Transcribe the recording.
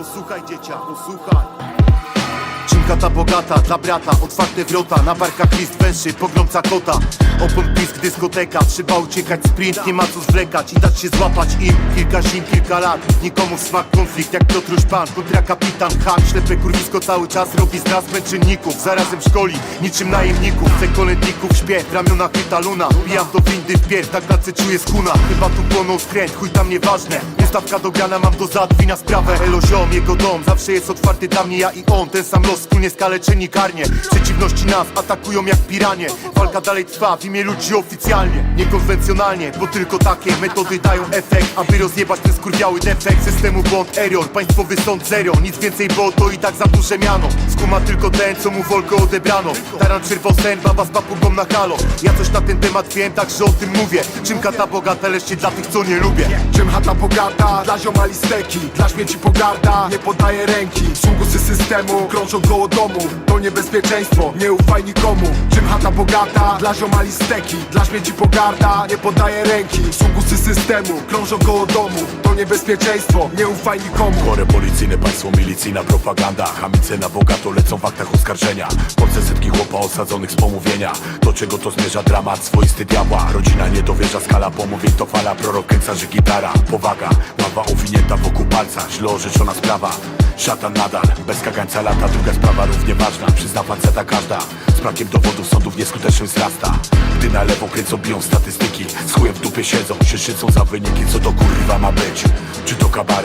Posłuchaj dziecia, posłuchaj Czymka ta bogata, dla brata. Otwarte wrota, na barkach list węży Poglądca kota, opon pisk dyskoteka Trzeba uciekać sprint, nie ma co zwlekać I dać się złapać im, kilka zim, kilka lat Nikomu w smak konflikt, jak Piotruś Pan Kontra kapitan, hak, ślepe kurwisko Cały czas robi z nas męczenników Zarazem szkoli, niczym najemników Chcę kolędników, śpię, w ramiona chyta luna. Bijam do windy w pier, tak tacy czuję skuna Chyba tu płonął skręt, chuj tam nieważne. Ustawka do grana, mam do załatwi na sprawę. Elo ziom, jego dom, zawsze jest otwarty dla mnie Ja i on, ten sam los, wspólnie skaleczeni karnie. Przeciwności nas atakują jak piranie. Walka dalej trwa w imię ludzi oficjalnie. Niekonwencjonalnie, bo tylko takie metody dają efekt Aby rozjebać ten skurwiały defekt Systemu błąd, error, państwowy sąd zero Nic więcej, bo to i tak za duże miano. Skuma tylko ten, co mu wolkę odebrano. Taran czerwał sen, baba z papugą na halo. Ja coś na ten temat wiem, także o tym mówię. Czymka ta bogata, leszcie dla tych, co nie lubię. Czym chata bogata, dla ziomali steki Dla śmieci pogarda, nie podaje ręki. Sługusy systemu, krążą koło domu. To niebezpieczeństwo, nie ufaj nikomu. Czym chata bogata, dla ziomali steki Dla śmieci pogarda, nie podaje ręki Sługusy systemu, krążą koło domu. To niebezpieczeństwo, nie ufaj nikomu. Chore policyjne, państwo milicyjna propaganda. Hamice na bogato lecą w aktach oskarżenia. Polsce setki chłopa osadzonych z pomówienia. Do czego to zmierza dramat swoisty diabła? Rodzina nie dowierza, skala pomówień to fala Prorok kręca, że gitara, powaga Ława uwinięta wokół palca, źle orzeczona sprawa Szatan nadal, bez kagańca lata Druga sprawa równie ważna, przyzna faceta każda Z brakiem dowodów sądów nieskutecznym wzrasta Gdy na lewo kręcą, biją statystyki Z chujem w dupie siedzą, się szycą za wyniki Co to kurwa ma być? Czy to kabaret?